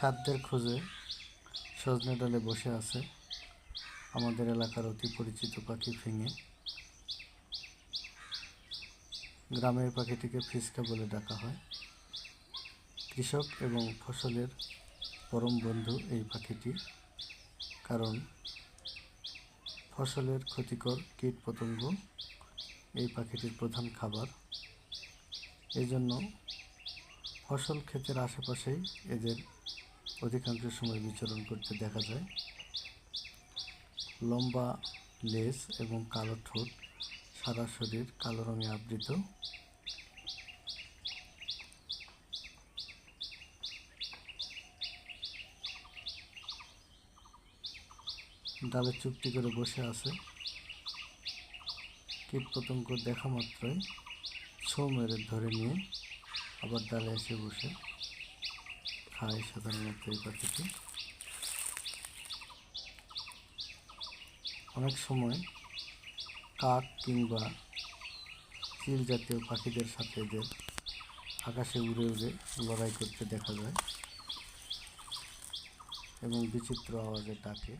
খাদ্যের খোঁজে সজনে ডালে বসে আছে আমাদের এলাকার অতি পরিচিত পাখি ফিঙে। গ্রামের পাখিটিকে ফিসকা বলে ডাকা হয়। কৃষক এবং ফসলের পরম বন্ধু এই পাখিটি, কারণ ফসলের ক্ষতিকর কীট পতঙ্গ এই পাখিটির প্রধান খাবার। এই জন্য ফসল ক্ষেতের আশেপাশেই এদের অধিকাংশ সময় বিচরণ করতে দেখা যায়। লম্বা লেজ এবং কালো ঠোঁট সারা শরীর, কালো রঙে আবৃত। ডালে চুপটি করে বসে আছে। কীট পতঙ্গ দেখা মাত্রই ছো মেরে ধরে নিয়ে আবার ডালে এসে বসে। খায় সাধারণত এই পাখিটি। অনেক সময় কাক কিংবা চিল জাতীয় পাখিদের সাথে এদের আকাশে উড়ে উড়ে লড়াই করতে দেখা যায় এবং বিচিত্র আওয়াজে ডাকে।